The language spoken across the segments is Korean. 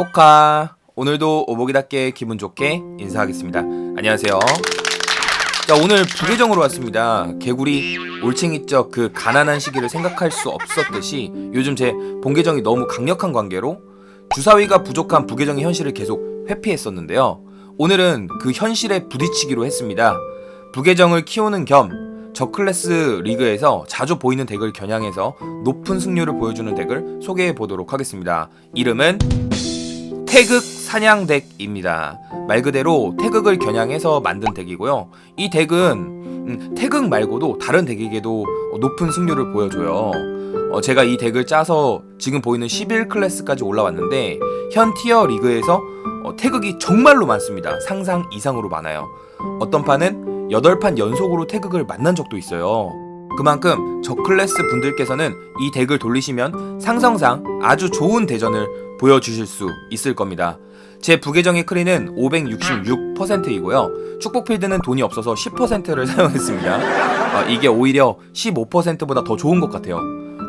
포카 오늘도 오보기답게 기분 좋게 인사하겠습니다. 안녕하세요. 자 오늘 부계정으로 왔습니다. 개구리 올챙이적 그 가난한 시기를 생각할 수 없었듯이 요즘 제 본계정이 너무 강력한 관계로 주사위가 부족한 부계정의 현실을 계속 회피했었는데요. 오늘은 그 현실에 부딪히기로 했습니다. 부계정을 키우는 겸 저클래스 리그에서 자주 보이는 덱을 겨냥해서 높은 승률을 보여주는 덱을 소개해 보도록 하겠습니다. 이름은 태극 사냥 덱입니다. 말 그대로 태극을 겨냥해서 만든 덱이고요. 이 덱은 음, 태극 말고도 다른 덱에게도 높은 승률을 보여줘요. 어, 제가 이 덱을 짜서 지금 보이는 11 클래스까지 올라왔는데 현 티어 리그에서 어, 태극이 정말로 많습니다. 상상 이상으로 많아요. 어떤 판은 8판 연속으로 태극을 만난 적도 있어요. 그만큼 저 클래스 분들께서는 이 덱을 돌리시면 상성상 아주 좋은 대전을 보여주실 수 있을 겁니다. 제 부계정의 크리는 566%이고요. 축복 필드는 돈이 없어서 10%를 사용했습니다. 어, 이게 오히려 15%보다 더 좋은 것 같아요.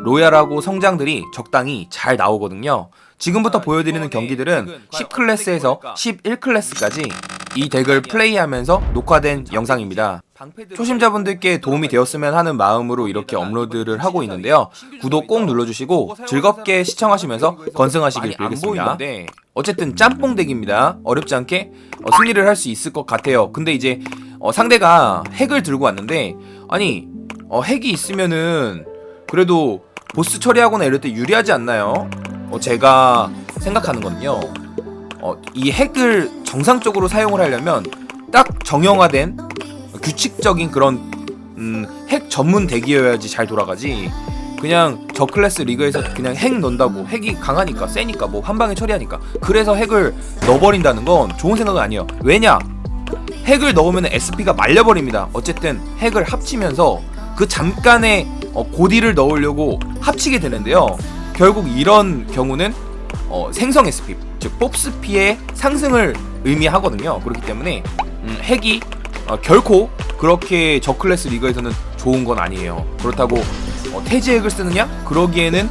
로얄하고 성장들이 적당히 잘 나오거든요. 지금부터 보여드리는 경기들은 10클래스에서 11클래스까지 이 덱을 플레이하면서 녹화된 영상입니다. 초심자분들께 도움이 되었으면 하는 마음으로 이렇게 업로드를 하고 있는데요. 구독 꼭 눌러주시고 즐겁게 시청하시면서 건승하시길 빌겠습니다. 어쨌든 짬뽕 덱입니다. 어렵지 않게 어, 승리를 할 수 있을 것 같아요. 근데 이제 어, 상대가 핵을 들고 왔는데 아니 어, 핵이 있으면은 그래도 보스 처리하거나 이럴 때 유리하지 않나요? 어, 제가 생각하는 건요. 어, 이 핵을 정상적으로 사용을 하려면 딱 정형화된 규칙적인 그런 음, 핵 전문 덱이어야지 잘 돌아가지. 그냥 저 클래스 리그에서 그냥 핵 넣는다고 핵이 강하니까 세니까 뭐 한 방에 처리하니까 그래서 핵을 넣어버린다는 건 좋은 생각은 아니에요. 왜냐? 핵을 넣으면 SP가 말려버립니다. 어쨌든 핵을 합치면서 그 잠깐의 어, 고디를 넣으려고 합치게 되는데요. 결국 이런 경우는 어, 생성 SP, 즉 pop스피의 상승을 의미하거든요. 그렇기 때문에 음, 핵이 어, 결코 그렇게 저 클래스 리그에서는 좋은 건 아니에요. 그렇다고 어, 태지핵을 쓰느냐? 그러기에는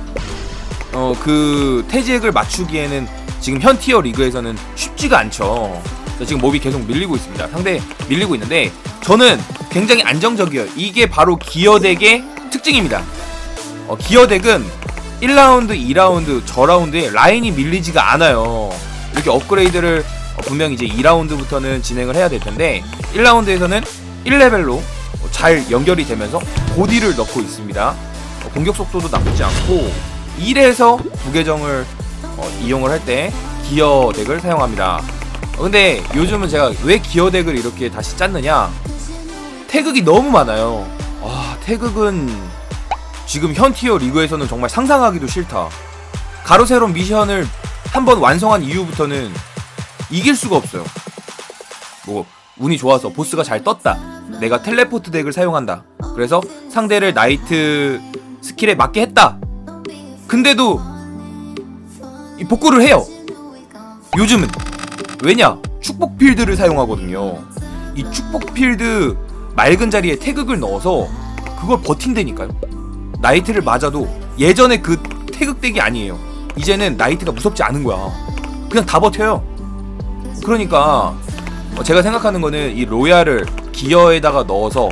어, 그 태지핵을 맞추기에는 지금 현 티어 리그에서는 쉽지가 않죠. 자, 지금 몹이 계속 밀리고 있습니다. 상대 밀리고 있는데 저는 굉장히 안정적이에요. 이게 바로 기어덱의 특징입니다. 어, 기어덱은 1라운드, 2라운드, 저 라운드에 라인이 밀리지가 않아요. 이렇게 업그레이드를 어, 분명 이제 2라운드부터는 진행을 해야 될 텐데 1라운드에서는 1레벨로 잘 연결이 되면서 고디를 넣고 있습니다. 어, 공격 속도도 나쁘지 않고 1에서 부계정을 어, 이용을 할 때 기어 덱을 사용합니다. 어, 근데 요즘은 제가 왜 기어 덱을 이렇게 다시 짰느냐? 태극이 너무 많아요. 아, 태극은 지금 현 티어 리그에서는 정말 상상하기도 싫다. 가로세론 미션을 한 번 완성한 이후부터는 이길 수가 없어요. 뭐 운이 좋아서 보스가 잘 떴다. 내가 텔레포트 덱을 사용한다. 그래서 상대를 나이트 스킬에 맞게 했다. 근데도 이 복구를 해요. 요즘은 왜냐? 축복 필드를 사용하거든요. 이 축복 필드 맑은 자리에 태극을 넣어서 그걸 버틴다니까요. 나이트를 맞아도 예전에 그 태극덱이 아니에요. 이제는 나이트가 무섭지 않은 거야. 그냥 다 버텨요. 그러니까 어, 제가 생각하는 거는 이 로얄을 기어에다가 넣어서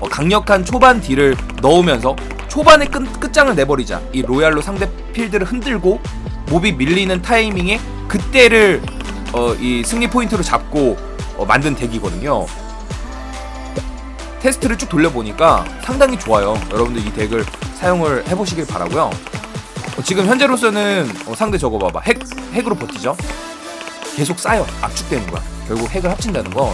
어, 강력한 초반 딜을 넣으면서 초반에 끝, 끝장을 내버리자. 이 로얄로 상대 필드를 흔들고 몹이 밀리는 타이밍에 그때를 어, 이 승리 포인트로 잡고 어, 만든 덱이거든요. 테스트를 쭉 돌려보니까 상당히 좋아요. 여러분들 이 덱을 사용을 해보시길 바라고요. 어, 지금 현재로서는 어, 상대 저거 봐봐 핵 핵으로 버티죠. 계속 쌓여 압축되는 거야. 결국 핵을 합친다는 건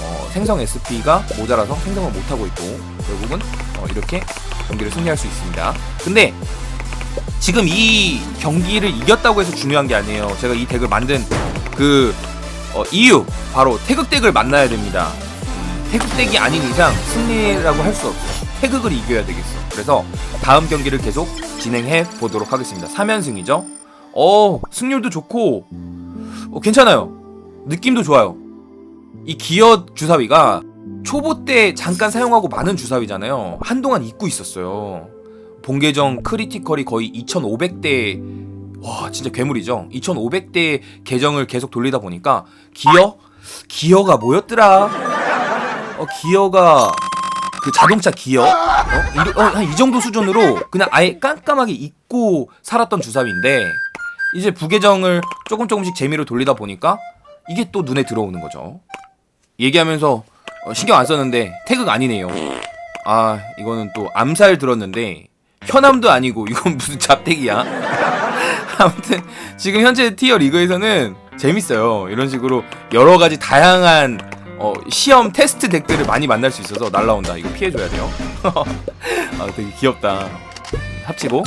어, 생성 SP가 모자라서 생성을 못 하고 있고 결국은 어, 이렇게 경기를 승리할 수 있습니다. 근데 지금 이 경기를 이겼다고 해서 중요한 게 아니에요. 제가 이 덱을 만든 그 어, 이유 바로 태극 덱을 만나야 됩니다. 음, 태극 덱이 아닌 이상 승리라고 할 수 없어. 태극을 이겨야 되겠어. 그래서 다음 경기를 계속 진행해 보도록 하겠습니다. 3연승이죠. 어, 승률도 좋고 어, 괜찮아요. 느낌도 좋아요. 이 기어 주사위가 초보 때 잠깐 사용하고 많은 주사위잖아요. 한동안 잊고 있었어요. 본계정 크리티컬이 거의 2,500대 와 진짜 괴물이죠 2500대 계정을 계속 돌리다 보니까 기어 기어가 뭐였더라 어 기어가 그 자동차 기어 어? 이, 어, 한 이 정도 수준으로 그냥 아예 깜깜하게 잊고 살았던 주사위인데 이제 부계정을 조금 조금씩 재미로 돌리다 보니까 이게 또 눈에 들어오는 거죠 얘기하면서 어, 신경 안 썼는데 태그가 아니네요 아 이거는 또 암살 들었는데 현암도 아니고 이건 무슨 잡택이야 아무튼 지금 현재 티어 리그에서는 재밌어요. 이런 식으로 여러 가지 다양한 어, 시험 테스트 덱들을 많이 만날 수 있어서 날라온다. 이거 피해줘야 돼요. 아, 되게 귀엽다. 합치고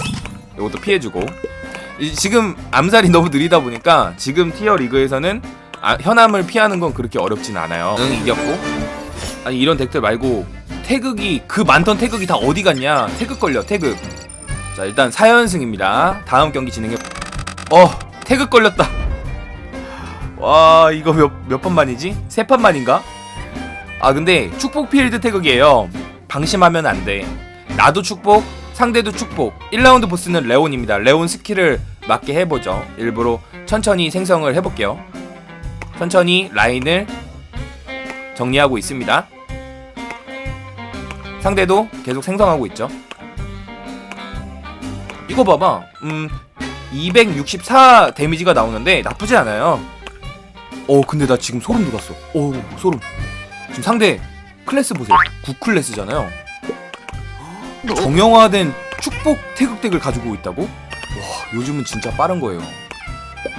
이것도 피해주고 이- 지금 암살이 너무 느리다 보니까 지금 티어 리그에서는 아, 현암을 피하는 건 그렇게 어렵진 않아요. 응 이겼고 아니 이런 덱들 말고 태극이 그 많던 태극이 다 어디 갔냐? 태극 걸려 태극. 자 일단 4연승입니다. 다음 경기 진행해. 어 태극 걸렸다. 와 이거 몇몇번 만이지? 세 판 만인가? 아 근데 축복 필드 태극이에요. 방심하면 안 돼. 나도 축복, 상대도 축복. 1라운드 보스는 레온입니다. 레온 스킬을 맞게 해보죠. 일부러 천천히 생성을 해볼게요. 천천히 라인을 정리하고 있습니다. 상대도 계속 생성하고 있죠. 이거 봐봐. 음, 264 데미지가 나오는데 나쁘지 않아요. 어, 근데 나 지금 소름 돋았어. 오, 소름. 지금 상대 클래스 보세요. 9클래스잖아요. 정형화된 축복 태극덱을 가지고 있다고? 와, 요즘은 진짜 빠른 거예요.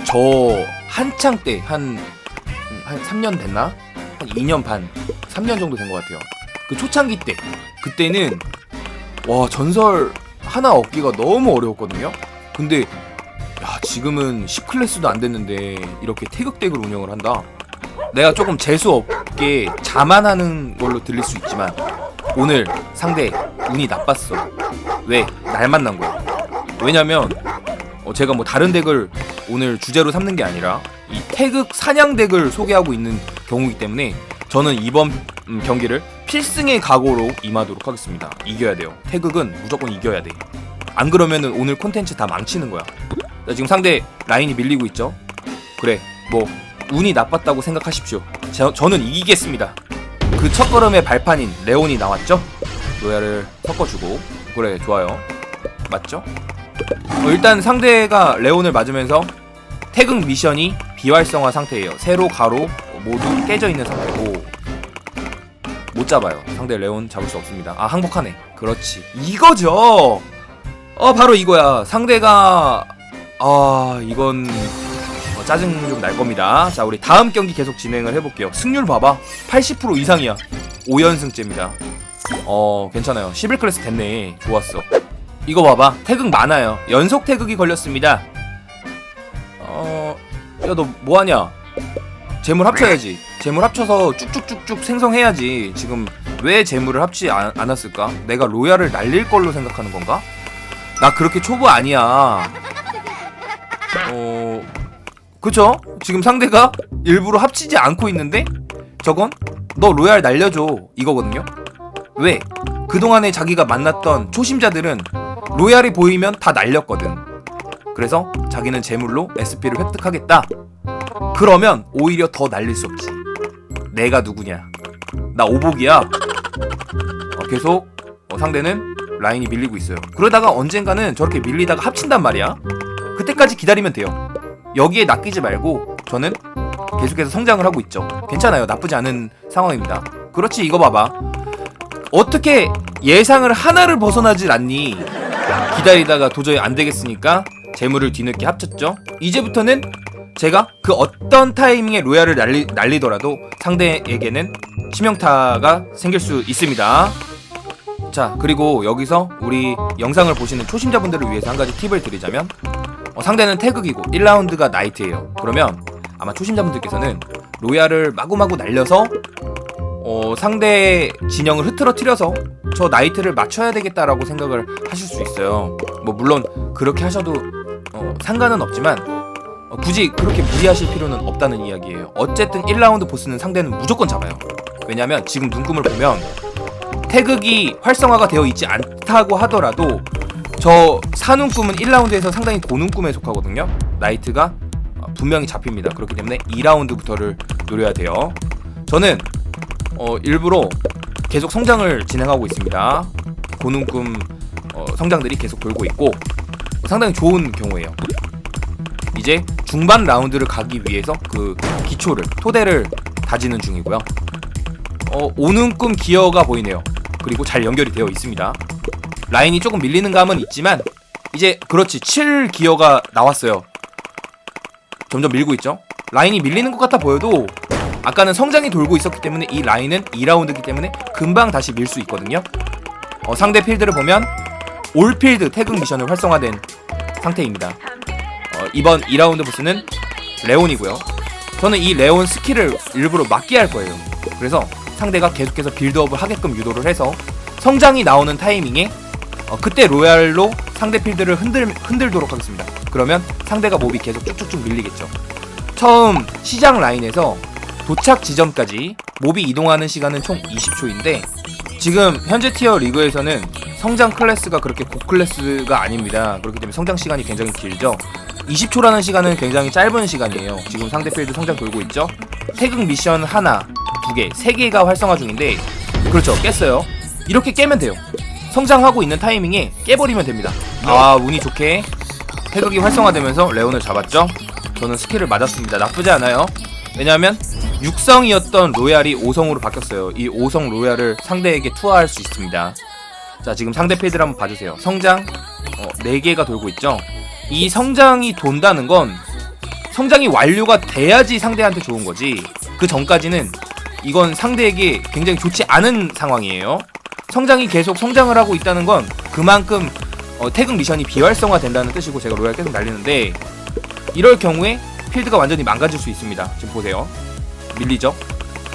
저 한창 때 한 한 3년 됐나? 한 2년 반, 3년 정도 된 것 같아요. 그 초창기 때 그때는 와 전설 하나 얻기가 너무 어려웠거든요. 근데 야 지금은 10클래스도 안 됐는데 이렇게 태극덱을 운영을 한다. 내가 조금 재수 없게 자만하는 걸로 들릴 수 있지만 오늘 상대 운이 나빴어. 왜? 날 만난 거야. 왜냐면 어, 제가 뭐 다른 덱을 오늘 주제로 삼는 게 아니라 이 태극 사냥 덱을 소개하고 있는 경우이기 때문에 저는 이번 음, 경기를 필승의 각오로 임하도록 하겠습니다. 이겨야 돼요. 태극은 무조건 이겨야 돼. 안 그러면은 오늘 콘텐츠 다 망치는 거야. 자, 지금 상대 라인이 밀리고 있죠. 그래, 뭐 운이 나빴다고 생각하십시오. 저, 저는 이기겠습니다. 그 첫걸음의 발판인 레온이 나왔죠. 로얄을 섞어주고 그래 좋아요. 맞죠? 어, 일단 상대가 레온을 맞으면서 태극 미션이 비활성화 상태예요. 세로 가로 모두 깨져 있는 상태고 못 잡아요. 상대 레온 잡을 수 없습니다. 아 항복하네. 그렇지. 이거죠. 어 바로 이거야. 상대가 아 이건 어, 짜증 좀 날 겁니다. 자 우리 다음 경기 계속 진행을 해볼게요. 승률 봐봐. 80% 이상이야. 5연승째입니다. 어 괜찮아요. 11클래스 됐네. 좋았어. 이거 봐봐. 태극 많아요. 연속 태극이 걸렸습니다. 어, 야, 너 뭐하냐? 재물 합쳐야지. 재물 합쳐서 쭉쭉쭉쭉 생성해야지. 지금 왜 재물을 합치 안, 않았을까? 내가 로얄을 날릴 걸로 생각하는 건가? 나 그렇게 초보 아니야. 어, 그쵸? 지금 상대가 일부러 합치지 않고 있는데 저건 너 로얄 날려줘 이거거든요. 왜? 그동안에 자기가 만났던 초심자들은 로얄이 보이면 다 날렸거든. 그래서 자기는 재물로 SP를 획득하겠다. 그러면 오히려 더 날릴 수 없지. 내가 누구냐? 나 오복이야. 어, 계속 어, 상대는 라인이 밀리고 있어요. 그러다가 언젠가는 저렇게 밀리다가 합친단 말이야. 그때까지 기다리면 돼요. 여기에 낚이지 말고 저는 계속해서 성장을 하고 있죠. 괜찮아요. 나쁘지 않은 상황입니다. 그렇지 이거 봐봐. 어떻게 예상을 하나를 벗어나질 않니? 기다리다가 도저히 안 되겠으니까 재물을 뒤늦게 합쳤죠. 이제부터는 제가 그 어떤 타이밍에 로얄을 날리, 날리더라도 상대에게는 치명타가 생길 수 있습니다. 자, 그리고 여기서 우리 영상을 보시는 초심자분들을 위해서 한 가지 팁을 드리자면 어, 상대는 태극이고 1라운드가 나이트예요. 그러면 아마 초심자분들께서는 로얄을 마구마구 날려서 어, 상대 진영을 흐트러뜨려서 저 나이트를 맞춰야 되겠다라고 생각을 하실 수 있어요. 뭐 물론 그렇게 하셔도 어, 상관은 없지만 어, 굳이 그렇게 무리하실 필요는 없다는 이야기예요. 어쨌든 1라운드 보스는 상대는 무조건 잡아요. 왜냐면 지금 눈금을 보면 태극이 활성화가 되어 있지 않다고 하더라도 저 사눈 꿈은 1라운드에서 상당히 고눈 꿈에 속하거든요. 나이트가 어, 분명히 잡힙니다. 그렇기 때문에 2라운드부터를 노려야 돼요. 저는 어, 일부러 계속 성장을 진행하고 있습니다. 고눈 꿈 어, 성장들이 계속 돌고 있고 상당히 좋은 경우예요. 이제 중반 라운드를 가기 위해서 그 기초를 토대를 다지는 중이고요. 어, 오는 꿈 기어가 보이네요. 그리고 잘 연결이 되어 있습니다. 라인이 조금 밀리는 감은 있지만 이제 그렇지 7 기어가 나왔어요. 점점 밀고 있죠. 라인이 밀리는 것 같아 보여도 아까는 성장이 돌고 있었기 때문에 이 라인은 2라운드이기 때문에 금방 다시 밀 수 있거든요. 어, 상대 필드를 보면 올필드 태극 미션을 활성화된 상태입니다. 어, 이번 2라운드 보스는 레온이고요. 저는 이 레온 스킬을 일부러 막게 할 거예요. 그래서 상대가 계속해서 빌드업을 하게끔 유도를 해서 성장이 나오는 타이밍에 어, 그때 로얄로 상대 필드를 흔들, 흔들도록 하겠습니다. 그러면 상대가 몹이 계속 쭉쭉쭉 밀리겠죠. 처음 시장 라인에서 도착 지점까지 몹이 이동하는 시간은 총 20초인데 지금 현재 티어 리그에서는 성장 클래스가 그렇게 고클래스가 아닙니다. 그렇기 때문에 성장 시간이 굉장히 길죠. 20초라는 시간은 굉장히 짧은 시간이에요. 지금 상대 필드 성장 돌고 있죠. 태극 미션 하나, 두 개, 세 개가 활성화 중인데 그렇죠. 깼어요. 이렇게 깨면 돼요. 성장하고 있는 타이밍에 깨버리면 됩니다. 아 운이 좋게 태극이 활성화되면서 레온을 잡았죠. 저는 스킬을 맞았습니다. 나쁘지 않아요. 왜냐하면 6성이었던 로얄이 5성으로 바뀌었어요. 이 5성 로얄을 상대에게 투하할 수 있습니다. 자 지금 상대 필드를 한번 봐주세요. 성장 어, 4개가 돌고 있죠. 이 성장이 돈다는 건 성장이 완료가 돼야지 상대한테 좋은 거지. 그 전까지는 이건 상대에게 굉장히 좋지 않은 상황이에요. 성장이 계속 성장을 하고 있다는 건 그만큼 어, 태극 미션이 비활성화 된다는 뜻이고 제가 로얄 계속 날리는데 이럴 경우에 필드가 완전히 망가질 수 있습니다. 지금 보세요. 밀리죠?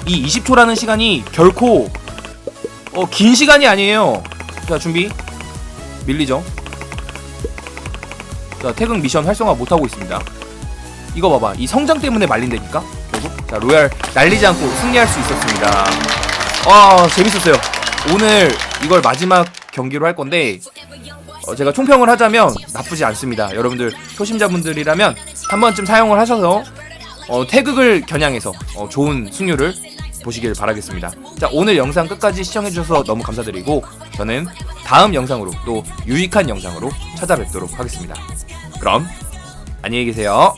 이 20초라는 시간이 결코 어, 긴 시간이 아니에요. 자, 준비. 밀리죠? 자, 태극 미션 활성화 못하고 있습니다. 이거 봐봐. 이 성장 때문에 말린다니까? 결국. 자, 로얄 날리지 않고 승리할 수 있었습니다. 아, 재밌었어요. 오늘 이걸 마지막 경기로 할 건데, 어, 제가 총평을 하자면 나쁘지 않습니다. 여러분들 초심자분들이라면 한 번쯤 사용을 하셔서 어, 태극을 겨냥해서 어, 좋은 승률을 보시길 바라겠습니다. 자 오늘 영상 끝까지 시청해주셔서 너무 감사드리고 저는 다음 영상으로 또 유익한 영상으로 찾아뵙도록 하겠습니다. 그럼 안녕히 계세요.